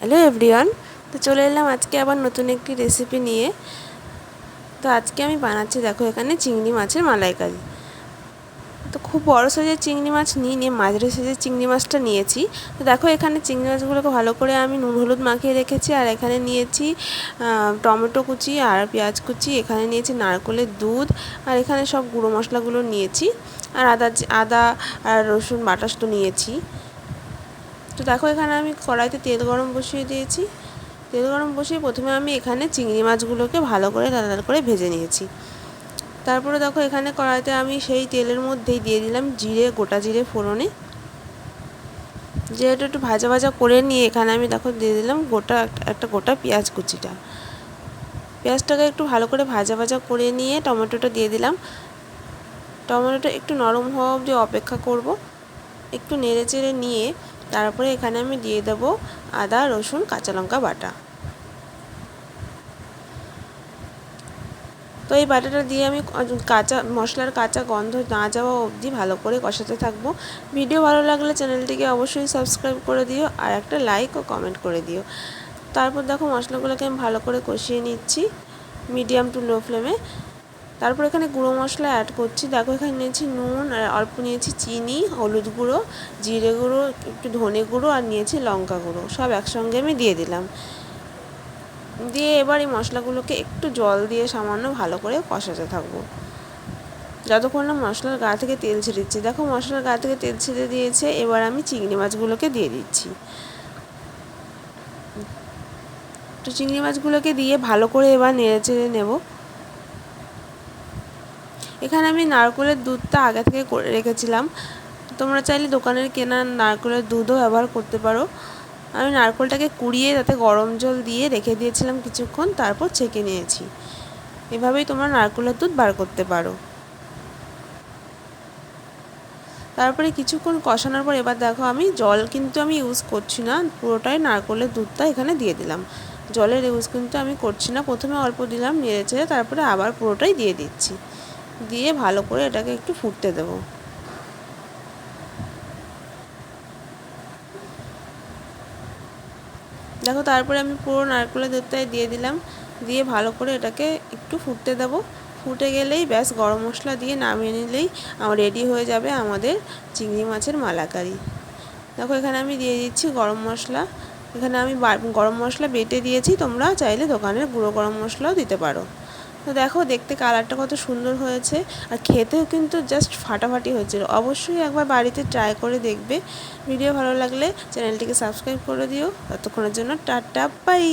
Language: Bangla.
হ্যালো এভরিওয়ান তো চলে এলাম আজকে আবার নতুন একটি রেসিপি নিয়ে। তো আজকে আমি বানাচ্ছি, দেখো এখানে চিংড়ি মাছের মালাইকারি। তো খুব বড় সাইজের চিংড়ি মাছ নিয়ে নিয়ে মাঝারি সাইজের চিংড়ি মাছটা নিয়েছি। তো দেখো এখানে চিংড়ি মাছগুলোকে ভালো করে আমি নুন, হলুদ মাখিয়ে রেখেছি। আর এখানে নিয়েছি টমেটো কুচি আর পেঁয়াজ কুচি। এখানে নিয়েছি নারকলের দুধ। আর এখানে সব গুঁড়ো মশলাগুলো নিয়েছি। আর আদা আদা আর রসুন বাটাস তো নিয়েছি। তো দেখো, এখানে আমি কড়াইতে তেল গরম বসিয়ে দিয়েছি। তেল গরম বসিয়ে প্রথমে আমি এখানে চিংড়ি মাছগুলোকে ভালো করে লাল লাল করে ভেজে নিয়েছি। তারপরে দেখো, এখানে কড়াইতে আমি সেই তেলের মধ্যেই দিয়ে দিলাম জিরে, গোটা জিরে ফোড়নে। জিরেটা একটু ভাজা ভাজা করে নিয়ে এখানে আমি দেখো দিয়ে দিলাম গোটা একটা গোটা পেঁয়াজ কুচিটা। পেঁয়াজটাকে একটু ভালো করে ভাজা ভাজা করে নিয়ে টমেটোটা দিয়ে দিলাম। টমেটোটা একটু নরম হওয়া অবধি অপেক্ষা করব। একটু নেড়ে চেড়ে নিয়ে তারপরে এখানে আমি দিয়ে দেবো আদা, রসুন, কাঁচা লঙ্কা বাটা। তো এই বাটাটা দিয়ে আমি কাঁচা, মশলার কাঁচা গন্ধ না যাওয়া অবধি ভালো করে কষাতে থাকব। ভিডিও ভালো লাগলে চ্যানেলটিকে অবশ্যই সাবস্ক্রাইব করে দিও আর একটা লাইক ও কমেন্ট করে দিও। তারপর দেখো মশলাগুলোকে আমি ভালো করে কষিয়ে নিচ্ছি মিডিয়াম টু লো ফ্লেমে। তারপর এখানে গুঁড়ো মশলা অ্যাড করছি। দেখো এখানে নিয়েছি নুন, আর অল্প নিয়েছি চিনি, হলুদ গুঁড়ো, জিরে গুঁড়ো, একটু ধনে গুঁড়ো, আর নিয়েছি লঙ্কা গুঁড়ো। সব একসঙ্গে আমি দিয়ে দিলাম। দিয়ে এবার এই মশলাগুলোকে একটু জল দিয়ে সামান্য ভালো করে কষাতে থাকব। যতক্ষণ না মশলার গা থেকে তেল ছেড়েছে দেখো মশলার গা থেকে তেল ছেড়ে দিয়েছে, এবার আমি চিংড়ি মাছগুলোকে দিয়ে দিচ্ছি। তো চিংড়ি মাছগুলোকে দিয়ে ভালো করে এবার নেড়ে চেড়ে নেব। এখানে আমি নারকেলের দুধটা আগে থেকে রেখেছিলাম। তোমরা চাইলে দোকানের কেনা নারকেলের দুধও ব্যবহার করতে পারো। আমি নারকেলটাকে কুড়িয়ে তাতে গরম জল দিয়ে রেখে দিয়েছিলাম কিছুক্ষণ, তারপর ছেঁকে নিয়েছি। এভাবেই তোমরা নারকেলের দুধ বার করতে পারো। তারপরে কিছুক্ষণ কষানোর পর এবার দেখো আমি জল কিন্তু আমি ইউজ করছি না, পুরোটাই নারকলের দুধটা এখানে দিয়ে দিলাম। জলের ইউজ কিন্তু আমি করছি না। প্রথমে অল্প দিলাম, নেড়ে চেড়ে তারপরে আবার পুরোটাই দিয়ে দিচ্ছি। দিয়ে ভালো করে এটাকে একটু ফুটতে দেবো। দেখো তারপরে আমি পুরো নারকেলের দুধটাই দিয়ে দিলাম, দিয়ে ভালো করে এটাকে একটু ফুটতে দেবো। ফুটে গেলেই ব্যাস গরম মশলা দিয়ে নামিয়ে নিলেই আমার রেডি হয়ে যাবে আমাদের চিংড়ি মাছের মালাকারি। দেখো এখানে আমি দিয়ে দিচ্ছি গরম মশলা। এখানে আমি গরম মশলা বেটে দিয়েছি, তোমরা চাইলে দোকানের গুঁড়ো গরম মশলাও দিতে পারো। তো দেখো, দেখতে কালারটা কত সুন্দর হয়েছে। আর খেতেও কিন্তু জাস্ট ফাটাফাটি হয়েছিল অবশ্যই একবার বাড়িতে ট্রাই করে দেখবে। ভিডিও ভালো লাগলে চ্যানেলটিকে সাবস্ক্রাইব করে দিও। ততক্ষণের জন্য টাটা বাই